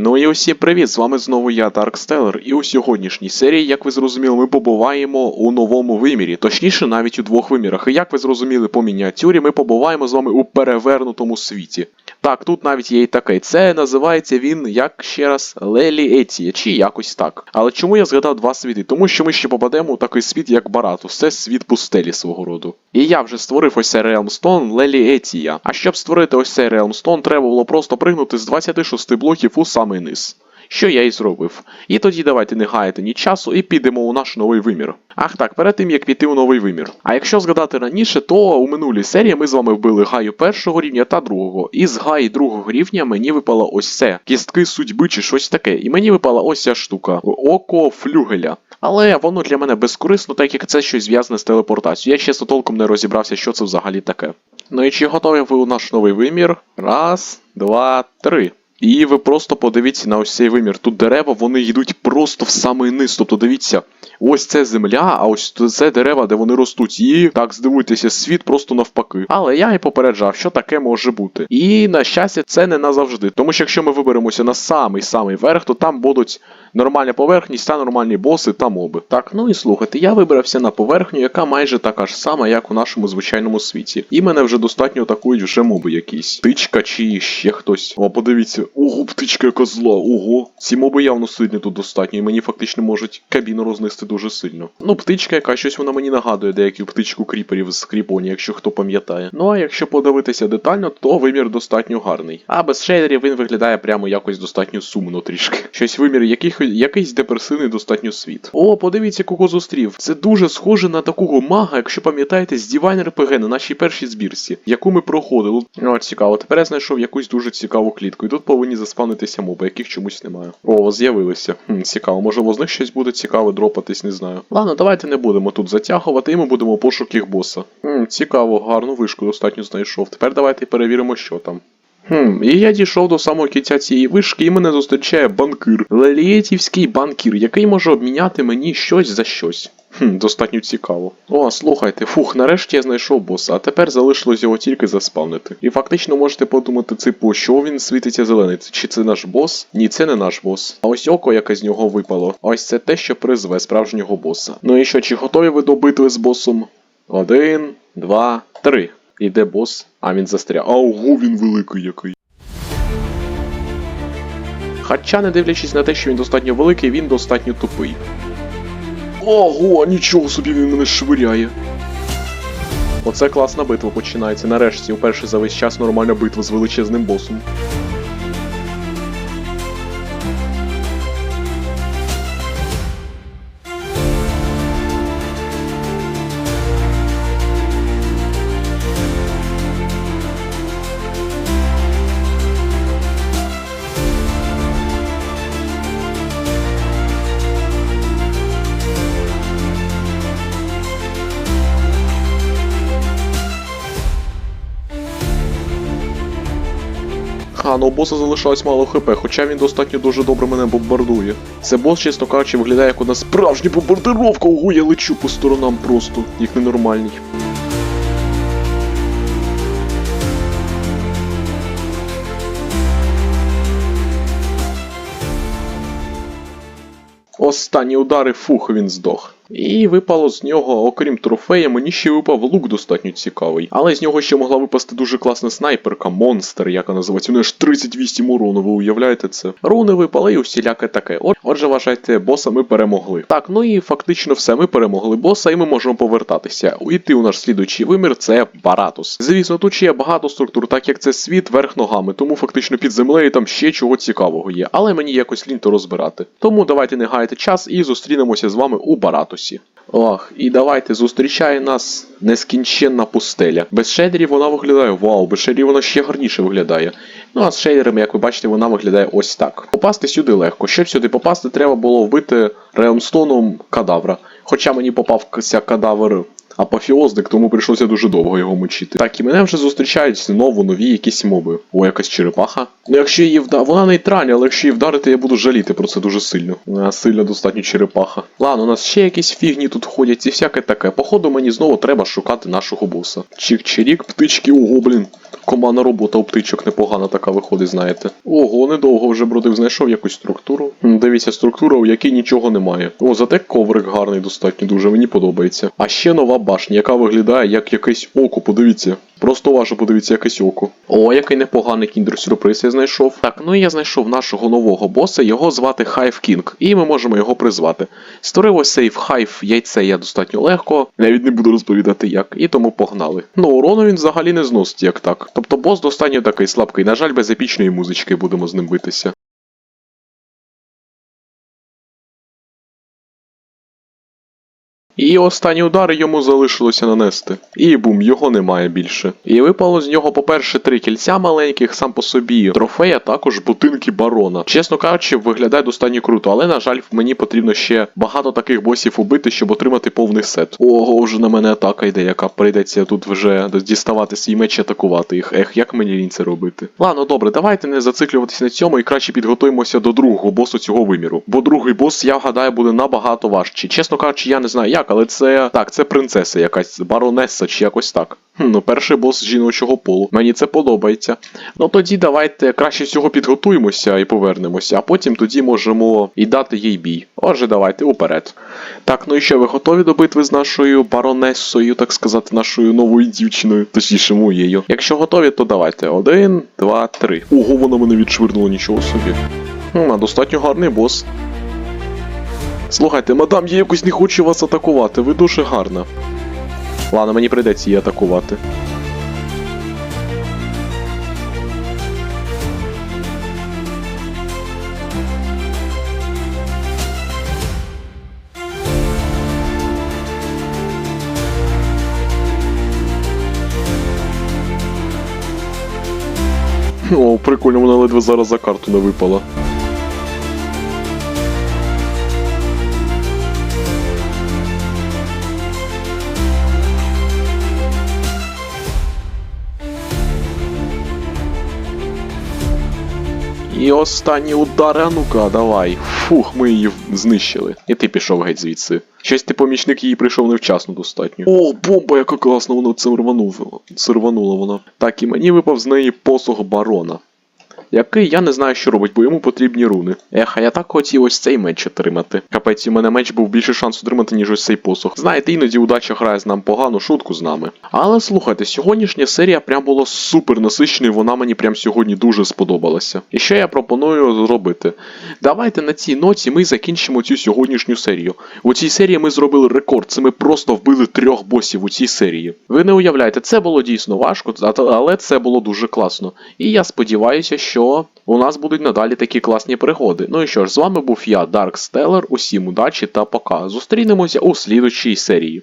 Ну і усім привіт! З вами знову я, Даркстеллер, і у сьогоднішній серії, як ви зрозуміли, ми побуваємо у новому вимірі, точніше навіть у двох вимірах. І як ви зрозуміли по мініатюрі, ми побуваємо з вами у перевернутому світі. Так, тут навіть є і такий. Це називається він як ще раз Лелі Етія, чи якось так. Але чому я згадав два світи? Тому що ми ще попадемо у такий світ, як Баратус, це світ пустелі свого роду. І я вже створив ось цей Realmstone Лелі Етія. А щоб створити ось цей Realmstone, треба було просто пригнути з 26 блоків у самий низ. Що я і зробив. І тоді давайте не гаяти ні часу і підемо у наш новий вимір. Ах так, перед тим як піти у новий вимір. А якщо згадати раніше, то у минулій серії ми з вами вбили гаю першого рівня та другого. І з гаї другого рівня мені випало ось це кістки судьби чи щось таке. І мені випала ось ця штука око флюгеля. Але воно для мене безкорисно, так як це щось зв'язане з телепортацією. Я чесно толком не розібрався, що це взагалі таке. Ну і чи готові ви у наш новий вимір? Раз, два, три. І ви просто подивіться на ось цей вимір. Тут дерева, вони йдуть просто в самий низ. Тобто дивіться, ось це земля, а ось це дерева, де вони ростуть. І так здивуйтеся, світ просто навпаки. Але я і попереджав, що таке може бути. І на щастя, це не назавжди. Тому що якщо ми виберемося на самий самий верх, то там будуть нормальна поверхність та нормальні боси та моби. Так, ну і слухайте, я вибрався на поверхню, яка майже така ж сама, як у нашому звичайному світі. І мене вже достатньо атакують вже моби якісь. Птичка чи ще хтось. О, подивіться, ого, птичка яка зла, ого. Ці моби явно сильні тут достатньо, і мені фактично можуть кабіну рознести дуже сильно. Ну, птичка яка, щось вона мені нагадує деяку птичку кріперів з кріпоні, якщо хто пам'ятає. Ну а якщо подивитися детально, то вимір достатньо гарний. А без шейдерів він виглядає прямо якось достатньо сумно трішки. Щось вимір яких, якийсь депресивний достатньо світ. О, подивіться, кого зустрів. Це дуже схоже на такого мага, якщо пам'ятаєте, з Divine RPG на нашій першій збірці, яку ми проходили. О, цікаво. Тепер я знайшов якусь дуже цікаву клітку. І тут повинні заспавнитися моби, яких чомусь немає. О, з'явилися. Хм, цікаво, можливо, з них щось буде цікаве дропатись, не знаю. Ладно, давайте не будемо тут затягувати, і ми будемо пошук їх боса. Хм, цікаво, гарну вишку достатньо знайшов. Тепер давайте перевіримо, що там. Хм, і я дійшов до самого кінця цієї вишки, і мене зустрічає банкир. Лелієтівський банкір, який може обміняти мені щось за щось. Хм, достатньо цікаво. О, слухайте, фух, нарешті я знайшов боса, а тепер залишилось його тільки заспавнити. І фактично можете подумати, типу, що він світиться зелений. Чи це наш бос? Ні, це не наш бос. А ось око, яке з нього випало. А ось це те, що призве справжнього боса. Ну і що, чи готові ви до битви з босом? Один, два, три. Іде бос, а він застряг. А ого, він великий який. Хоча, не дивлячись на те, що він достатньо великий, він достатньо тупий. Ого, нічого собі він мене швиряє. Оце класна битва починається. Нарешті, вперше за весь час нормальна битва з величезним босом. Ха, ну у боса залишалось мало хп, хоча він достатньо дуже добре мене бомбардує. Це бос, чесно кажучи, виглядає як одна справжня бомбардировка, ого, я лечу по сторонам просто, як ненормальний. Останні удари, фух, він здох. І випало з нього, окрім трофея, мені ще випав лук достатньо цікавий. Але з нього ще могла випасти дуже класна снайперка, монстр, яка називається. У неї ж 38 урону, ви уявляєте це? Руни випали і усіляке таке. Отже, вважайте, боса ми перемогли. Так, ну і фактично все, ми перемогли боса, і ми можемо повертатися. Уйти у наш слідуючий вимір це Баратус. Звісно, тут ще є багато структур, так як це світ верх ногами, тому фактично під землею там ще чого цікавого є. Але мені якось ліньто розбирати. Тому давайте не гаяти час і зустрінемося з вами у Баратусі. Ох, і давайте зустрічає нас нескінченна пустеля. Без шейдерів вона виглядає вау, без шейдерів вона ще гарніше виглядає. Ну а з шейдерами, як ви бачите, вона виглядає ось так. Попасти сюди легко. Щоб сюди попасти, треба було вбити реумстоном кадавра. Хоча мені попався кадавр апофіозник, тому прийшлося дуже довго його мочити. Так, і мене вже зустрічають знову нові якісь моби. О, якась черепаха. Ну якщо її вда... Вона нейтральна, але якщо її вдарити, я буду жаліти про це дуже сильно. Вона сильно достатньо черепаха. Ладно, у нас ще якісь фігні тут ходять і всяке таке. Походу, мені знову треба шукати нашого боса. Чик-чирік, птички, ого, блін. Командна робота у птичок непогана така виходить, знаєте. Ого, недовго вже бродив, знайшов якусь структуру. Дивіться, структура, у якій нічого немає. О, зате коврик гарний достатньо, дуже мені подобається. А ще нова башня, яка виглядає як якесь око, подивіться. Просто уважно подивіться якесь око. О, який непоганий кіндер-сюрприз я знайшов. Так, ну і я знайшов нашого нового боса, його звати Hive King, і ми можемо його призвати. Створив ось цей Hive яйце я достатньо легко, навіть не буду розповідати як, і тому погнали. Ну, урону він взагалі не зносить як так. Тобто бос достатньо такий слабкий, на жаль, без епічної музички будемо з ним битися. І останні удари йому залишилося нанести. І бум, його немає більше. І випало з нього, по-перше, три кільця маленьких, сам по собі трофей, а також бутинки барона. Чесно кажучи, виглядає достатньо круто, але, на жаль, мені потрібно ще багато таких босів убити, щоб отримати повний сет. Ого, вже на мене атака йде, яка прийдеться тут вже діставати свій меч і атакувати їх. Ех, як мені лінь це робити. Ладно, добре, давайте не зациклюватися на цьому і краще підготуємося до другого босу цього виміру. Бо другий бос, я гадаю, буде набагато важчий. Чесно кажучи, я не знаю як, але це так, це принцеса якась, баронеса чи якось так. Ну, перший бос жіночого полу. Мені це подобається. Ну тоді давайте краще всього підготуємося і повернемося, а потім тоді можемо і дати їй бій. Отже, давайте уперед. Так, ну і що, ви готові до битви з нашою баронесою, так сказати, нашою новою дівчиною, точніше моєю. Якщо готові, то давайте. Один, два, три. Ого, вона мене відшвирнула, нічого собі. Хм, а достатньо гарний бос. Слухайте, мадам, я якось не хочу вас атакувати, ви дуже гарна. Ладно, мені прийдеться її атакувати. О, прикольно, вона ледве зараз за карту не випала. І останні удар, а ну-ка, давай. Фух, ми її знищили. І ти пішов геть звідси. Щось ти помічник її прийшов невчасно достатньо. О, бомба, яка класна, вона це рвануло. Це рвануло вона. Так, і мені випав з неї посох барона. Який я не знаю, що робить, бо йому потрібні руни. Ех, а я так хотів ось цей меч отримати. Капець, у мене меч був більше шанс отримати, ніж ось цей посох. Знаєте, іноді удача грає з нам погану шутку з нами. Але слухайте, сьогоднішня серія прям була супер насиченою, вона мені прям сьогодні дуже сподобалася. І що я пропоную зробити? Давайте на цій ноті ми закінчимо цю сьогоднішню серію. У цій серії ми зробили рекорд, це ми просто вбили трьох босів у цій серії. Ви не уявляєте, це було дійсно важко, але це було дуже класно. І я сподіваюся, що у нас будуть надалі такі класні пригоди. Ну і що ж, з вами був я, Dark Stellar. Усім удачі та пока. Зустрінемося у слідучій серії.